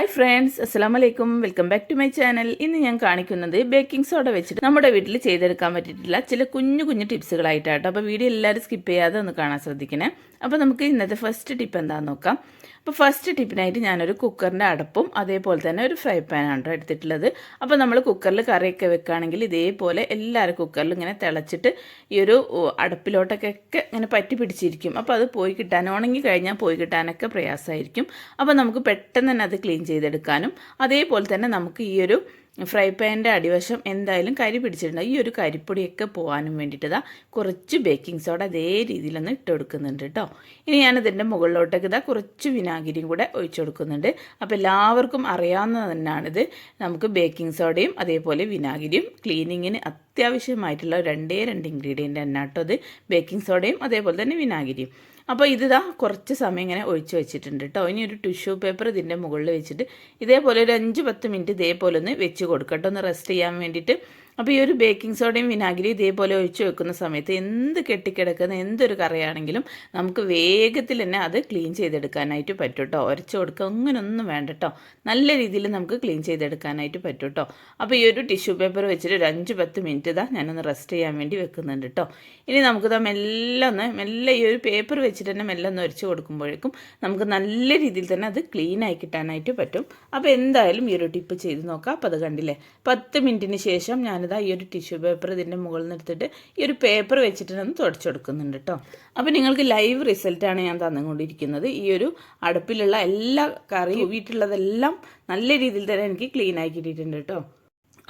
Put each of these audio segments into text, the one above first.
Hi friends അസ്സാം വലൈക്കും welcome back to my channel ഇന്ന് ഞാൻ കാണിക്കുന്നത് ബേക്കിംഗ് സോഡ വെച്ചിട്ട് നമ്മുടെ വീട്ടിൽ ചെയ്തെടുക്കാൻ പറ്റിയിട്ടില്ല ചില കുഞ്ഞു കുഞ്ഞു ടിപ്സുകളായിട്ടാട്ടോ അപ്പോൾ വീഡിയോ എല്ലാവരും സ്കിപ്പ് ചെയ്യാതെ ഒന്ന് കാണാൻ ശ്രദ്ധിക്കണേ. അപ്പോൾ നമുക്ക് ഇന്നത്തെ ഫസ്റ്റ് ടിപ്പ് എന്താണെന്ന് നോക്കാം. അപ്പോൾ ഫസ്റ്റ് ടിപ്പിനായിട്ട് ഞാനൊരു കുക്കറിന്റെ അടപ്പും അതേപോലെ തന്നെ ഒരു ഫ്രൈ പാൻ കേട്ടോ എടുത്തിട്ടുള്ളത്. അപ്പോൾ നമ്മൾ കുക്കറിൽ കറിയൊക്കെ വെക്കുകയാണെങ്കിൽ ഇതേപോലെ എല്ലാവരും കുക്കറിൽ ഇങ്ങനെ തിളച്ചിട്ട് ഈ ഒരു അടപ്പിലോട്ടൊക്കെ ഇങ്ങനെ പറ്റി പിടിച്ചിരിക്കും. അപ്പോൾ അത് പോയി കിട്ടാൻ ഉണങ്ങി കഴിഞ്ഞാൽ പോയി കിട്ടാനൊക്കെ പ്രയാസമായിരിക്കും. അപ്പോൾ നമുക്ക് പെട്ടെന്ന് തന്നെ അത് ക്ലീൻ ചെയ്തെടുക്കാനും അതേപോലെ തന്നെ നമുക്ക് ഈ ഒരു ഫ്രൈ പാനിന്റെ അടിവശം എന്തായാലും കരി പിടിച്ചിട്ടുണ്ട്. ഈ ഒരു കരിപ്പൊടിയൊക്കെ പോകാനും വേണ്ടിയിട്ട് ഇതാ കുറച്ച് ബേക്കിംഗ് സോഡ അതേ രീതിയിലൊന്ന് ഇട്ട് കൊടുക്കുന്നുണ്ട് കേട്ടോ ഇനി ഞാനതിന്റെ മുകളിലോട്ടേക്ക് ഇതാ കുറച്ച് വിനാഗിരിയും കൂടെ ഒഴിച്ചു കൊടുക്കുന്നുണ്ട്. അപ്പോൾ എല്ലാവർക്കും അറിയാവുന്നത് തന്നെയാണിത് നമുക്ക് ബേക്കിംഗ് സോഡയും അതേപോലെ വിനാഗിരിയും ക്ലീനിങ്ങിന് അത്യാവശ്യമായിട്ടുള്ള രണ്ടേ രണ്ട് ഇൻഗ്രീഡിയന്റ് തന്നെ കേട്ടോ അത് ബേക്കിംഗ് സോഡയും അതേപോലെ തന്നെ വിനാഗിരിയും. അപ്പോൾ ഇതിതാ കുറച്ച് സമയം ഇങ്ങനെ ഒഴിച്ച് വെച്ചിട്ടുണ്ട് കേട്ടോ ഇനി ഒരു ടിഷ്യൂ പേപ്പർ ഇതിന്റെ മുകളിൽ വെച്ചിട്ട് ഇതേപോലെ ഒരു അഞ്ച് പത്ത് മിനിറ്റ് ഇതേപോലെ ഒന്ന് വെച്ച് കൊടുക്കട്ടോ ഒന്ന് റെസ്റ്റ് ചെയ്യാൻ വേണ്ടിയിട്ട് അപ്പോൾ ഈ ഒരു ബേക്കിംഗ് സോഡയും വിനാഗിരി ഇതേപോലെ ഒഴിച്ച് വെക്കുന്ന സമയത്ത് എന്ത് കെട്ടിക്കിടക്കുന്ന എന്തൊരു കറിയാണെങ്കിലും നമുക്ക് വേഗത്തിൽ തന്നെ അത് ക്ലീൻ ചെയ്തെടുക്കാനായിട്ട് പറ്റും കേട്ടോ ഉരച്ചു കൊടുക്കുക അങ്ങനൊന്നും വേണ്ട കേട്ടോ നല്ല രീതിയിൽ നമുക്ക് ക്ലീൻ ചെയ്തെടുക്കാനായിട്ട് പറ്റും കേട്ടോ അപ്പോൾ ഈ ഒരു ടിഷ്യൂ പേപ്പർ വെച്ചിട്ട് ഒരു അഞ്ച് പത്ത് മിനിറ്റ് ഇതാ ഞാനൊന്ന് റെസ്റ്റ് ചെയ്യാൻ വേണ്ടി വെക്കുന്നുണ്ട് കേട്ടോ ഇനി നമുക്ക് ഇതാ മെല്ലെ ഒന്ന് മെല്ലെ ഈ ഒരു പേപ്പർ വെച്ചിട്ട് തന്നെ മെല്ലെ ഒന്ന് ഉരച്ച് കൊടുക്കുമ്പോഴേക്കും നമുക്ക് നല്ല രീതിയിൽ തന്നെ അത് ക്ലീൻ ആയി കിട്ടാനായിട്ട് പറ്റും. അപ്പോൾ എന്തായാലും ഈ ഒരു ടിപ്പ് ചെയ്ത് നോക്കാം. അപ്പോൾ അത് കണ്ടില്ലേ? പത്ത് മിനിറ്റിന് ശേഷം ഞാനിതാ ഈ ഒരു ടിഷ്യൂ പേപ്പർ ഇതിന്റെ മുകളിൽ നിന്ന് എടുത്തിട്ട് ഈ ഒരു പേപ്പർ വെച്ചിട്ട് ഒന്ന് തുടച്ചു കൊടുക്കുന്നുണ്ട് കേട്ടോ അപ്പോൾ നിങ്ങൾക്ക് ലൈവ് റിസൾട്ടാണ് ഞാൻ തന്നുകൊണ്ടിരിക്കുന്നത്. ഈ ഒരു അടുപ്പിലുള്ള എല്ലാ കറിയും വീട്ടിലുള്ളതെല്ലാം നല്ല രീതിയിൽ തന്നെ എനിക്ക് ക്ലീൻ ആക്കി കിട്ടിയിട്ടുണ്ട് കേട്ടോ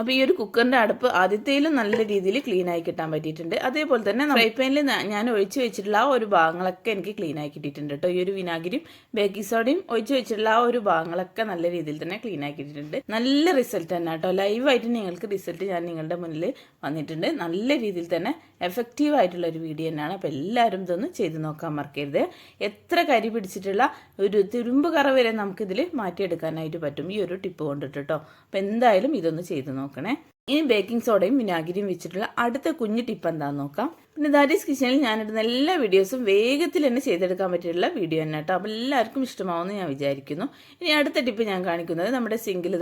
അപ്പോൾ ഈ ഒരു കുക്കറിന്റെ അടുപ്പ് ആദ്യത്തേലും നല്ല രീതിയിൽ ക്ലീൻ ആയി കിട്ടാൻ പറ്റിയിട്ടുണ്ട്. അതേപോലെ തന്നെ ഫ്രൈ പാനിൽ ഞാൻ ഒഴിച്ച് വെച്ചിട്ടുള്ള ആ ഒരു ഭാഗങ്ങളൊക്കെ എനിക്ക് ക്ലീൻ ആയി കിട്ടിയിട്ടുണ്ട് കേട്ടോ ഈ ഒരു വിനാഗിരിയും ബേക്കിംഗ് സോഡയും ഒഴിച്ച് വെച്ചിട്ടുള്ള ആ ഒരു ഭാഗങ്ങളൊക്കെ നല്ല രീതിയിൽ തന്നെ ക്ലീൻ ആയി കിട്ടിയിട്ടുണ്ട്. നല്ല റിസൾട്ട് തന്നെ കേട്ടോ ലൈവായിട്ട് നിങ്ങൾക്ക് റിസൾട്ട് ഞാൻ നിങ്ങളുടെ മുന്നിൽ വന്നിട്ടുണ്ട്. നല്ല രീതിയിൽ തന്നെ എഫക്റ്റീവ് ആയിട്ടുള്ള ഒരു വീഡിയോ തന്നെയാണ്. അപ്പോൾ എല്ലാവരും ഇതൊന്ന് ചെയ്ത് നോക്കാൻ മറക്കരുത്. എത്ര കരി പിടിച്ചിട്ടുള്ള ഒരു തുരുമ്പ് കറ വരെ നമുക്കിതിൽ മാറ്റിയെടുക്കാനായിട്ട് പറ്റും. ഈ ഒരു ടിപ്പ് കൊണ്ടിട്ട് കേട്ടോ അപ്പോൾ എന്തായാലും ഇതൊന്ന് ചെയ്ത് നോക്കണേ. ഇനി ബേക്കിംഗ് സോഡയും വിനാഗിരിയും വെച്ചിട്ടുള്ള അടുത്ത കുഞ്ഞു ടിപ്പ് എന്താണെന്ന് നോക്കാം. പിന്നെ ദാരീസ് കിച്ചണിൽ ഞാനിടുന്ന എല്ലാ വീഡിയോസും വേഗത്തിൽ തന്നെ ചെയ്തെടുക്കാൻ പറ്റിയിട്ടുള്ള വീഡിയോ തന്നെ കേട്ടോ അപ്പോൾ എല്ലാവർക്കും ഇഷ്ടമാവുമെന്ന് ഞാൻ വിചാരിക്കുന്നു. ഇനി അടുത്ത ടിപ്പ് ഞാൻ കാണിക്കുന്നത് നമ്മുടെ സിങ്കിൽ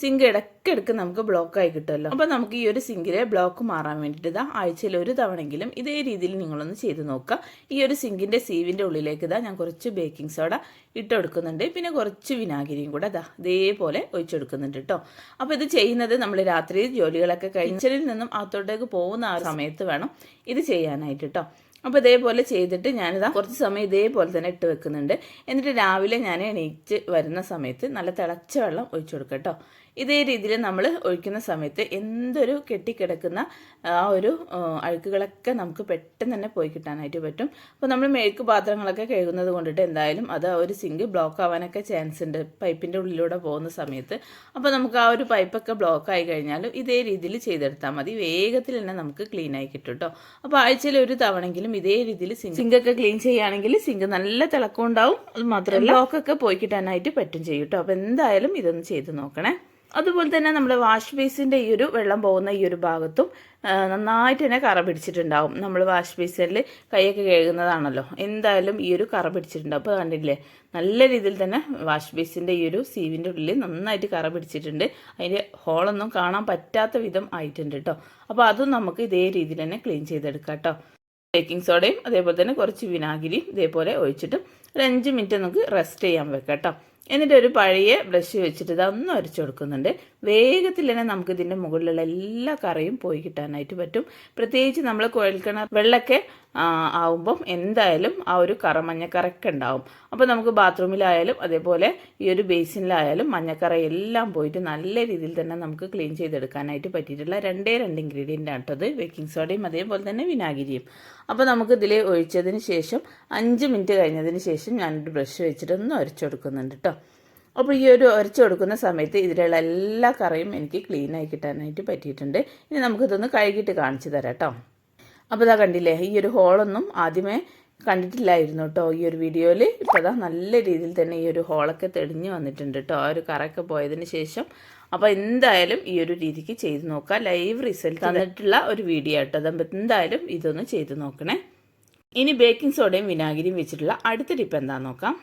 സിങ്ക് ഇടയ്ക്കിടയ്ക്ക് നമുക്ക് ബ്ലോക്ക് ആയി കിട്ടുമല്ലോ. അപ്പോൾ നമുക്ക് ഈ ഒരു സിങ്കിലെ ബ്ലോക്ക് മാറാൻ വേണ്ടിയിട്ട് ഇതാ ആഴ്ചയിൽ ഒരു തവണെങ്കിലും ഇതേ രീതിയിൽ നിങ്ങളൊന്ന് ചെയ്ത് നോക്കുക. ഈ ഒരു സിങ്കിന്റെ സീവിന്റെ ഉള്ളിലേക്ക് ഇതാ ഞാൻ കുറച്ച് ബേക്കിംഗ് സോഡ ഇട്ട് കൊടുക്കുന്നുണ്ട് പിന്നെ കുറച്ച് വിനാഗിരിയും കൂടെ അതാ ഇതേപോലെ ഒഴിച്ചെടുക്കുന്നുണ്ട് കേട്ടോ. അപ്പോൾ ഇത് ചെയ്യുന്നത് നമ്മൾ രാത്രി ജോലികളൊക്കെ കഴിഞ്ഞിൽ നിന്നും അകത്തോട്ടേക്ക് പോകുന്ന ആ സമയത്ത് വേണം ഇത് ചെയ്യാനായിട്ട് കേട്ടോ. അപ്പോൾ ഇതേപോലെ ചെയ്തിട്ട് ഞാനിതാ കുറച്ച് സമയം ഇതേപോലെ തന്നെ ഇട്ട് വെക്കുന്നുണ്ട്. എന്നിട്ട് രാവിലെ ഞാൻ എണീറ്റ് വരുന്ന സമയത്ത് നല്ല തിളച്ച വെള്ളം ഒഴിച്ചു കൊടുക്കാം കേട്ടോ. ഇതേ രീതിയിൽ നമ്മൾ ഒഴിക്കുന്ന സമയത്ത് എന്തൊരു കെട്ടിക്കിടക്കുന്ന ആ ഒരു അഴുക്കുകളൊക്കെ നമുക്ക് പെട്ടെന്ന് തന്നെ പോയി കിട്ടാനായിട്ട് പറ്റും. അപ്പോൾ നമ്മൾ മെഴുക്ക് പാത്രങ്ങളൊക്കെ കഴുകുന്നത് കൊണ്ടിട്ട് എന്തായാലും അത് ആ ഒരു സിങ്ക് ബ്ലോക്ക് ആവാനൊക്കെ ചാൻസ് ഉണ്ട് പൈപ്പിന്റെ ഉള്ളിലൂടെ പോകുന്ന സമയത്ത്. അപ്പോൾ നമുക്ക് ആ ഒരു പൈപ്പൊക്കെ ബ്ലോക്ക് ആയി കഴിഞ്ഞാലും ഇതേ രീതിയിൽ ചെയ്തെടുത്താൽ മതി. വേഗത്തിൽ തന്നെ നമുക്ക് ക്ലീൻ ആയി കിട്ടും കേട്ടോ അപ്പോൾ ആഴ്ചയിൽ ഒരു തവണെങ്കിലും ഇതേ രീതിയിൽ സിങ്ക് സിങ്കൊക്കെ ക്ലീൻ ചെയ്യുകയാണെങ്കിൽ സിങ്ക് നല്ല തിളക്കം ഉണ്ടാവും. അത് മാത്രമല്ല ബ്ലോക്കൊക്കെ പോയി കിട്ടാനായിട്ട് പറ്റും ചെയ്യും കേട്ടോ അപ്പോൾ എന്തായാലും ഇതൊന്ന് ചെയ്ത് നോക്കണേ. അതുപോലെ തന്നെ നമ്മുടെ വാഷ് ബേസിന്റെ ഈ ഒരു വെള്ളം പോകുന്ന ഈ ഒരു ഭാഗത്തും നന്നായിട്ട് തന്നെ കറ പിടിച്ചിട്ടുണ്ടാവും. നമ്മൾ വാഷ് ബേസിനിൽ കൈയൊക്കെ കഴുകുന്നതാണല്ലോ. എന്തായാലും ഈ ഒരു കറ പിടിച്ചിട്ടുണ്ടാവും അപ്പോൾ കണ്ടില്ലേ നല്ല രീതിയിൽ തന്നെ വാഷ് ബേസിന്റെ ഈ ഒരു സീവിന്റെ ഉള്ളിൽ നന്നായിട്ട് കറ പിടിച്ചിട്ടുണ്ട്. അതിന്റെ ഹോളൊന്നും കാണാൻ പറ്റാത്ത വിധം ആയിട്ടുണ്ട് കേട്ടോ അപ്പോൾ അതും നമുക്ക് ഇതേ രീതിയിൽ തന്നെ ക്ലീൻ ചെയ്തെടുക്കാം കേട്ടോ ബേക്കിംഗ് സോഡയും അതേപോലെ തന്നെ കുറച്ച് വിനാഗിരിയും ഇതേപോലെ ഒഴിച്ചിട്ട് ഒരു അഞ്ച് മിനിറ്റ് നമുക്ക് റെസ്റ്റ് ചെയ്യാൻ വെക്കാം കേട്ടോ എന്നിട്ട് ഒരു പഴയ ബ്രഷ് വെച്ചിട്ട് ഇതൊന്ന് അരച്ചു കൊടുക്കുന്നുണ്ട്. വേഗത്തിൽ തന്നെ നമുക്ക് ഇതിന്റെ മുകളിലുള്ള എല്ലാ കറയും പോയി കിട്ടാനായിട്ട് പറ്റും. പ്രത്യേകിച്ച് നമ്മൾ കുഴൽക്കിണർ വെള്ളമൊക്കെ ആവുമ്പം എന്തായാലും ആ ഒരു കറ മഞ്ഞക്കറയൊക്കെ ഉണ്ടാവും അപ്പോൾ നമുക്ക് ബാത്റൂമിലായാലും അതേപോലെ ഈ ഒരു ബേസിനിലായാലും മഞ്ഞക്കറ എല്ലാം പോയിട്ട് നല്ല രീതിയിൽ തന്നെ നമുക്ക് ക്ലീൻ ചെയ്തെടുക്കാനായിട്ട് പറ്റിയിട്ടുള്ള രണ്ടേ രണ്ട് ഇൻഗ്രീഡിയന്റ് ആണ് കേട്ടത്. ബേക്കിംഗ് സോഡയും അതേപോലെ തന്നെ വിനാഗിരിയും. അപ്പോൾ നമുക്ക് ഇതിൽ ഒഴിച്ചതിന് ശേഷം അഞ്ച് മിനിറ്റ് കഴിഞ്ഞതിന് ശേഷം ഞാനൊരു ബ്രഷ് വെച്ചിട്ട് ഒന്ന് ഉരച്ചു കൊടുക്കുന്നുണ്ട് കേട്ടോ അപ്പോൾ ഈ ഒരു ഉരച്ചു കൊടുക്കുന്ന സമയത്ത് ഇതിലുള്ള എല്ലാ കറയും എനിക്ക് ക്ലീനായി കിട്ടാനായിട്ട് പറ്റിയിട്ടുണ്ട്. ഇനി നമുക്കിതൊന്ന് കഴുകിയിട്ട് കാണിച്ചു തരാം കേട്ടോ അപ്പോൾ ഇതാ കണ്ടില്ലേ ഈ ഒരു ഹോളൊന്നും ആദ്യമേ കണ്ടിട്ടില്ലായിരുന്നു കേട്ടോ ഈ ഒരു വീഡിയോയിൽ ഇപ്പോൾ അതാ നല്ല രീതിയിൽ തന്നെ ഈ ഒരു ഹോളൊക്കെ തെളിഞ്ഞു വന്നിട്ടുണ്ട് കേട്ടോ ആ ഒരു കറയൊക്കെ പോയതിന് ശേഷം അപ്പോൾ എന്തായാലും ഈ ഒരു രീതിക്ക് ചെയ്ത് നോക്കുക ലൈവ് റിസൾട്ട് തന്നിട്ടുള്ള ഒരു വീഡിയോ കേട്ടോ അപ്പം എന്തായാലും ഇതൊന്ന് ചെയ്ത് നോക്കണേ. ഇനി ബേക്കിംഗ് സോഡയും വിനാഗിരിയും വെച്ചിട്ടുള്ള അടുത്ത ടിപ്പ് എന്താണെന്ന് നോക്കാം.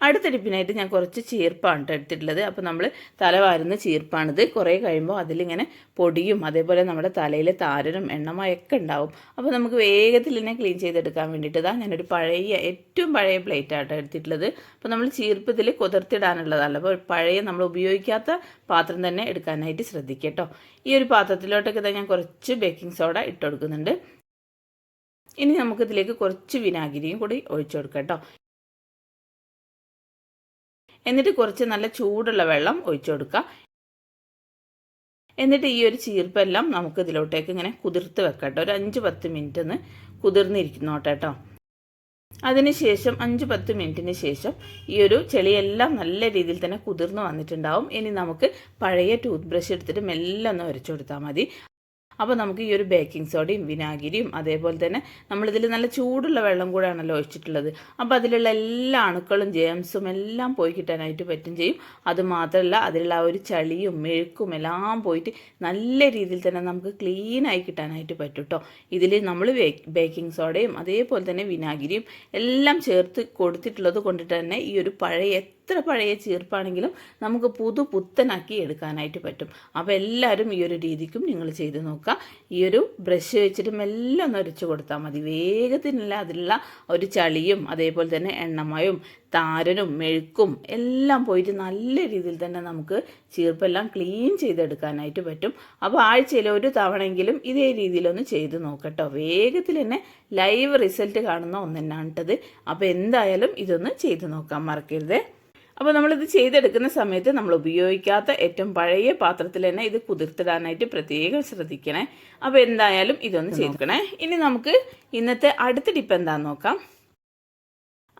അടുത്ത ടിപ്പിനായിട്ട് ഞാൻ കുറച്ച് ചീർപ്പാണ് ട്ടോ എടുത്തിട്ടുള്ളത്. അപ്പോൾ നമ്മൾ തല വാരുന്ന ചീർപ്പാണിത്. കുറേ കഴിയുമ്പോൾ അതിലിങ്ങനെ പൊടിയും അതേപോലെ നമ്മുടെ തലയിലെ താരനും എണ്ണമയൊക്കെ ഉണ്ടാവും. അപ്പോൾ നമുക്ക് വേഗത്തിൽ തന്നെ ക്ലീൻ ചെയ്തെടുക്കാൻ വേണ്ടിയിട്ട് ഞാനൊരു പഴയ ഏറ്റവും പഴയ പ്ലേറ്റാണ് എടുത്തിട്ടുള്ളത്. അപ്പോൾ നമ്മൾ ചീർപ്പ് ഇതിൽ കുതിർത്തിടാനുള്ളതല്ല. അപ്പോൾ പഴയ നമ്മൾ ഉപയോഗിക്കാത്ത പാത്രം തന്നെ എടുക്കാനായിട്ട് ശ്രദ്ധിക്കട്ടോ കേട്ടോ ഈ ഒരു പാത്രത്തിലോട്ടൊക്കെ ഞാൻ കുറച്ച് ബേക്കിംഗ് സോഡ ഇട്ട് കൊടുക്കുന്നുണ്ട്. ഇനി നമുക്കിതിലേക്ക് കുറച്ച് വിനാഗിരിയും കൂടി ഒഴിച്ചു കൊടുക്കാം കേട്ടോ എന്നിട്ട് കുറച്ച് നല്ല ചൂടുള്ള വെള്ളം ഒഴിച്ചു കൊടുക്കുക. എന്നിട്ട് ഈ ഒരു ചീർപ്പെല്ലാം നമുക്ക് ഇതിലോട്ടേക്ക് ഇങ്ങനെ കുതിർത്ത് വെക്കട്ടെ ഒരു അഞ്ച് പത്ത് മിനിറ്റ് ഒന്ന് കുതിർന്നിരിക്കുന്നോട്ടെ കേട്ടോ. അതിനുശേഷം അഞ്ച് പത്ത് മിനിറ്റിന് ശേഷം ഈ ഒരു ചെളിയെല്ലാം നല്ല രീതിയിൽ തന്നെ കുതിർന്ന് വന്നിട്ടുണ്ടാവും. ഇനി നമുക്ക് പഴയ ടൂത്ത് ബ്രഷ് എടുത്തിട്ട് മെല്ലെ ഒന്ന് ഉരച്ചു കൊടുത്താൽ മതി. അപ്പോൾ നമുക്ക് ഈ ഒരു ബേക്കിംഗ് സോഡയും വിനാഗിരിയും അതേപോലെ തന്നെ നമ്മളിതിൽ നല്ല ചൂടുള്ള വെള്ളം കൂടെയാണല്ലോ ഒഴിച്ചിട്ടുള്ളത്. അപ്പോൾ അതിലുള്ള എല്ലാ അണുക്കളും ജേംസും എല്ലാം പോയി കിട്ടാനായിട്ട് പറ്റും ചെയ്യും. അതുമാത്രമല്ല അതിലുള്ള ആ ഒരു ചളിയും മെഴുക്കും എല്ലാം പോയിട്ട് നല്ല രീതിയിൽ തന്നെ നമുക്ക് ക്ലീനായി കിട്ടാനായിട്ട് പറ്റും കേട്ടോ ഇതിൽ നമ്മൾ ബേക്കിംഗ് സോഡയും അതേപോലെ തന്നെ വിനാഗിരിയും എല്ലാം ചേർത്ത് കൊടുത്തിട്ടുള്ളത് കൊണ്ടിട്ട് തന്നെ ഈ ഒരു പഴയ എത്ര പഴയ ചീർപ്പാണെങ്കിലും നമുക്ക് പുതു പുത്തനാക്കി എടുക്കാനായിട്ട് പറ്റും. അപ്പോൾ എല്ലാവരും ഈ ഒരു രീതിക്കും നിങ്ങൾ ചെയ്ത് നോക്കുക. ഈ ഒരു ബ്രഷ് വെച്ചിട്ട് മെല്ലെ ഒന്ന് ഒരച്ച് കൊടുത്താൽ മതി. വേഗത്തിനല്ല അതിലുള്ള ഒരു ചളിയും അതേപോലെ തന്നെ എണ്ണമയും താരനും മെഴുക്കും എല്ലാം പോയിട്ട് നല്ല രീതിയിൽ തന്നെ നമുക്ക് ചീർപ്പെല്ലാം ക്ലീൻ ചെയ്തെടുക്കാനായിട്ട് പറ്റും. അപ്പോൾ ആഴ്ചയിൽ ഒരു തവണയെങ്കിലും ഇതേ രീതിയിലൊന്ന് ചെയ്ത് നോക്കട്ടോ. വേഗത്തിൽ തന്നെ ലൈവ് റിസൾട്ട് കാണുന്ന ഒന്ന് തന്നെയാണ് കേട്ടത് അപ്പോൾ എന്തായാലും ഇതൊന്ന് ചെയ്ത് നോക്കാൻ മറക്കരുതേ. അപ്പോൾ നമ്മളിത് ചെയ്തെടുക്കുന്ന സമയത്ത് നമ്മൾ ഉപയോഗിക്കാത്ത ഏറ്റവും പഴയ പാത്രത്തിൽ തന്നെ ഇത് കുതിർത്തിടാനായിട്ട് പ്രത്യേകം ശ്രദ്ധിക്കണേ. അപ്പോൾ എന്തായാലും ഇതൊന്ന് ചെയ്തിരിക്കണേ ഇനി നമുക്ക് ഇന്നത്തെ അടുത്ത ടിപ്പ് എന്താണെന്ന് നോക്കാം.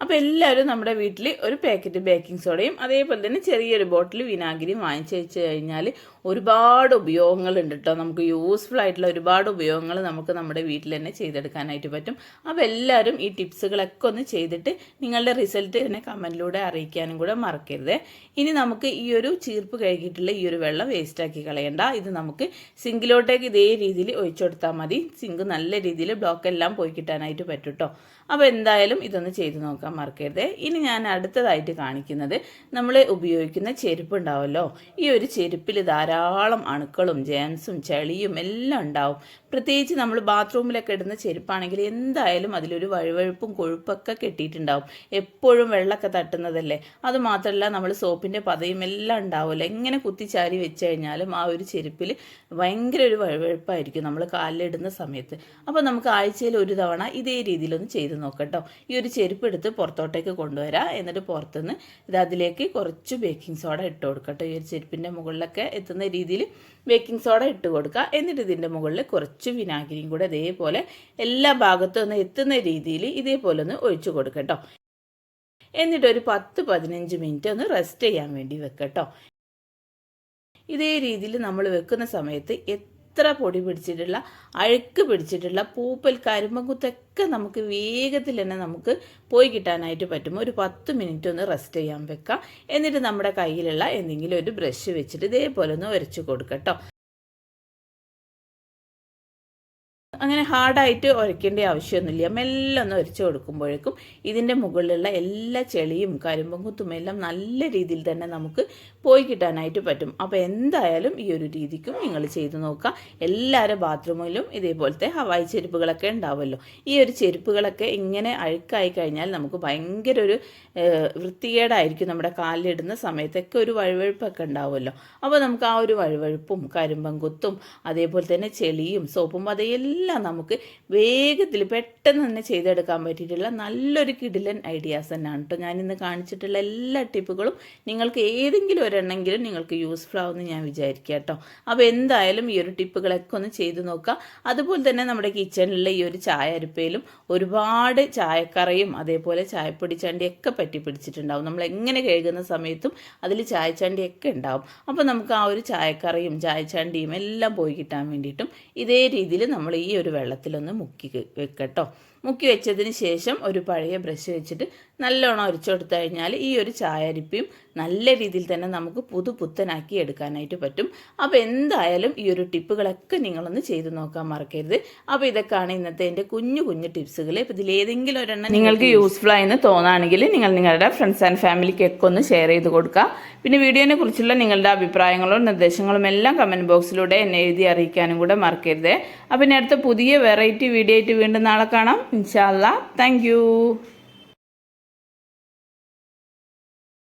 അപ്പോൾ എല്ലാവരും നമ്മുടെ വീട്ടിൽ ഒരു പാക്കറ്റ് ബേക്കിംഗ് സോഡയും അതേപോലെ തന്നെ ചെറിയൊരു ബോട്ടിൽ വിനാഗിരിയും വാങ്ങിച്ച് വെച്ച് കഴിഞ്ഞാൽ ഒരുപാട് ഉപയോഗങ്ങളുണ്ട് കേട്ടോ നമുക്ക് യൂസ്ഫുൾ ആയിട്ടുള്ള ഒരുപാട് ഉപയോഗങ്ങൾ നമുക്ക് നമ്മുടെ വീട്ടിൽ തന്നെ ചെയ്തെടുക്കാനായിട്ട് പറ്റും. അപ്പോൾ എല്ലാവരും ഈ ടിപ്സുകളൊക്കെ ഒന്ന് ചെയ്തിട്ട് നിങ്ങളുടെ റിസൾട്ട് തന്നെ കമന്റിലൂടെ അറിയിക്കാനും കൂടെ മറക്കരുത്. ഇനി നമുക്ക് ഈ ഒരു ചീർപ്പ് കഴുകിയിട്ടുള്ള ഈ ഒരു വെള്ളം വേസ്റ്റാക്കി കളയണ്ട. ഇത് നമുക്ക് സിങ്കിലോട്ടേക്ക് ഇതേ രീതിയിൽ ഒഴിച്ചു കൊടുത്താൽ മതി. സിങ്ക് നല്ല രീതിയിൽ ബ്ലോക്ക് എല്ലാം പോയി കിട്ടാനായിട്ട് പറ്റും കേട്ടോ അപ്പോൾ എന്തായാലും ഇതൊന്ന് ചെയ്ത് നോക്കാൻ മറക്കരുത്. ഇനി ഞാൻ അടുത്തതായിട്ട് കാണിക്കുന്നത് നമ്മൾ ഉപയോഗിക്കുന്ന ചെരുപ്പ് ഉണ്ടാവുമല്ലോ ഈ ഒരു ചെരുപ്പിൽ ധാരാളം അണുക്കളും ജേംസും ചെളിയും എല്ലാം ഉണ്ടാവും. പ്രത്യേകിച്ച് നമ്മൾ ബാത്റൂമിലൊക്കെ ഇടുന്ന ചെരുപ്പാണെങ്കിൽ എന്തായാലും അതിലൊരു വഴുവഴുപ്പും കൊഴുപ്പൊക്കെ കെട്ടിയിട്ടുണ്ടാവും. എപ്പോഴും വെള്ളമൊക്കെ തട്ടുന്നതല്ലേ. അത് മാത്രമല്ല നമ്മൾ സോപ്പിന്റെ പതയും എല്ലാം ഉണ്ടാവുമല്ലോ. എങ്ങനെ കുത്തിച്ചാരി വെച്ച് കഴിഞ്ഞാലും ആ ഒരു ചെരുപ്പിൽ ഭയങ്കര ഒരു വഴുവഴുപ്പായിരിക്കും നമ്മൾ കാലിലിടുന്ന സമയത്ത്. അപ്പോൾ നമുക്ക് ആഴ്ചയിൽ ഒരു തവണ ഇതേ രീതിയിലൊന്ന് ചെയ്ത് നോക്കട്ടോ. ഈ ഒരു ചെരുപ്പ് എടുത്ത് പുറത്തോട്ടേക്ക് കൊണ്ടുവരാം. എന്നിട്ട് പുറത്തുനിന്ന് ഇത് അതിലേക്ക് കുറച്ച് ബേക്കിംഗ് സോഡ ഇട്ട് കൊടുക്കട്ടെ. ഈ ഒരു ചെരുപ്പിന്റെ മുകളിലൊക്കെ എത്തുന്ന രീതിയിൽ ബേക്കിംഗ് സോഡ ഇട്ട് കൊടുക്കുക എന്നിട്ട് ഇതിന്റെ മുകളിൽ കുറച്ച് വിനാഗിരിയും കൂടെ ഇതേപോലെ എല്ലാ ഭാഗത്തും എത്തുന്ന രീതിയിൽ ഇതേപോലെ ഒന്ന് ഒഴിച്ചു കൊടുക്കട്ടോ. എന്നിട്ട് ഒരു പത്ത് പതിനഞ്ച് മിനിറ്റ് ഒന്ന് റെസ്റ്റ് ചെയ്യാൻ വേണ്ടി വെക്കട്ടോ. ഇതേ രീതിയിൽ നമ്മൾ വെക്കുന്ന സമയത്ത് എത്ര പൊടി പിടിച്ചിട്ടുള്ള അഴുക്ക് പിടിച്ചിട്ടുള്ള പൂപ്പൽ കരിമ്പങ്കുത്തൊക്കെ നമുക്ക് വേഗത്തിൽ തന്നെ നമുക്ക് പോയി കിട്ടാനായിട്ട് പറ്റും. ഒരു പത്ത് മിനിറ്റ് ഒന്ന് റെസ്റ്റ് ചെയ്യാൻ വെക്കാം. എന്നിട്ട് നമ്മുടെ കയ്യിലുള്ള എന്തെങ്കിലും ഒരു ബ്രഷ് വെച്ചിട്ട് ഇതേപോലെ ഒന്ന് ഉരച്ച് കൊടുക്കട്ടോ അങ്ങനെ ഹാർഡായിട്ട് ഉരയ്ക്കേണ്ട ആവശ്യമൊന്നുമില്ല. മെല്ലെ ഒന്ന് ഉരച്ച് കൊടുക്കുമ്പോഴേക്കും ഇതിന്റെ മുകളിലുള്ള എല്ലാ ചെളിയും കരിമ്പും കുത്തും എല്ലാം നല്ല രീതിയിൽ തന്നെ നമുക്ക് പോയി കിട്ടാനായിട്ട് പറ്റും. അപ്പോൾ എന്തായാലും ഈ ഒരു രീതിക്കും നിങ്ങൾ ചെയ്ത് നോക്കുക. എല്ലാവരുടെ ബാത്റൂമിലും ഇതേപോലത്തെ ഹവായി ചെരുപ്പുകളൊക്കെ ഉണ്ടാവുമല്ലോ ഈ ഒരു ചെരുപ്പുകളൊക്കെ ഇങ്ങനെ അഴുക്കായി കഴിഞ്ഞാൽ നമുക്ക് ഭയങ്കര ഒരു വൃത്തികേടായിരിക്കും നമ്മുടെ കാലിലിടുന്ന സമയത്തൊക്കെ ഒരു വഴുവഴുപ്പൊക്കെ ഉണ്ടാവുമല്ലോ. അപ്പോൾ നമുക്ക് ആ ഒരു വഴുവഴുപ്പും കരിമ്പം കുത്തും അതേപോലെ തന്നെ ചെളിയും സോപ്പും അതെല്ലാം നമുക്ക് വേഗത്തിൽ പെട്ടെന്ന് തന്നെ ചെയ്തെടുക്കാൻ പറ്റിയിട്ടുള്ള നല്ലൊരു കിടിലൻ ഐഡിയാസ് തന്നെയാണ് കേട്ടോ. ഞാനിന്ന് കാണിച്ചിട്ടുള്ള എല്ലാ ടിപ്പുകളും നിങ്ങൾക്ക് ഏതെങ്കിലും ഒരെണ്ണെങ്കിലും നിങ്ങൾക്ക് യൂസ്ഫുൾ ആവുമെന്ന് ഞാൻ വിചാരിക്കുക കേട്ടോ. അപ്പോൾ എന്തായാലും ഈ ഒരു ടിപ്പുകളൊക്കെ ഒന്ന് ചെയ്തു നോക്കുക. അതുപോലെ തന്നെ നമ്മുടെ കിച്ചണിലെ ഈ ഒരു ചായ അരിപ്പയിലും ഒരുപാട് ചായക്കറയും അതേപോലെ ചായപ്പൊടി ചണ്ടിയൊക്കെ പറ്റി പിടിച്ചിട്ടുണ്ടാവും. നമ്മൾ എങ്ങനെ കഴുകുന്ന സമയത്തും അതിൽ ചായച്ചണ്ടിയൊക്കെ ഉണ്ടാവും. അപ്പോൾ നമുക്ക് ആ ഒരു ചായക്കറയും ചായച്ചണ്ടിയും എല്ലാം പോയി കിട്ടാൻ വേണ്ടിയിട്ടും ഇതേ രീതിയിൽ നമ്മൾ ഈ ഒരു വെള്ളത്തിലൊന്ന് മുക്കി വെക്കട്ടോ മുക്കി വെച്ചതിന് ശേഷം ഒരു പഴയ ബ്രഷ് വെച്ചിട്ട് നല്ലോണം ഒരച്ചെടുത്തു കഴിഞ്ഞാൽ ഈ ഒരു ചായ അരിപ്പയും നല്ല രീതിയിൽ തന്നെ നമുക്ക് പുതു പുത്തനാക്കി എടുക്കാനായിട്ട് പറ്റും. അപ്പോൾ എന്തായാലും ഈ ഒരു ടിപ്പുകളൊക്കെ നിങ്ങളൊന്ന് ചെയ്തു നോക്കാൻ മറക്കരുത്. അപ്പോൾ ഇതൊക്കെയാണ് ഇന്നത്തെ എന്റെ കുഞ്ഞു കുഞ്ഞു ടിപ്സുകൾ ഇപ്പോൾ ഇതിലേതെങ്കിലും ഒരെണ്ണം നിങ്ങൾക്ക് യൂസ്ഫുൾ ആയെന്ന് തോന്നുകയാണെങ്കിൽ നിങ്ങൾ നിങ്ങളുടെ ഫ്രണ്ട്സ് ആൻഡ് ഫാമിലിക്കൊക്കെ ഒന്ന് ഷെയർ ചെയ്ത് കൊടുക്കുക. പിന്നെ വീഡിയോനെ കുറിച്ചുള്ള നിങ്ങളുടെ അഭിപ്രായങ്ങളും നിർദ്ദേശങ്ങളും എല്ലാം കമന്റ് ബോക്സിലൂടെ എന്നെ എഴുതി അറിയിക്കാനും കൂടെ മറക്കരുത്. അപ്പോൾ ഇനി അടുത്ത പുതിയ വെറൈറ്റി വീഡിയോ ആയിട്ട് വീണ്ടും നാളെ കാണാം. ഇൻഷാല്ല താങ്ക്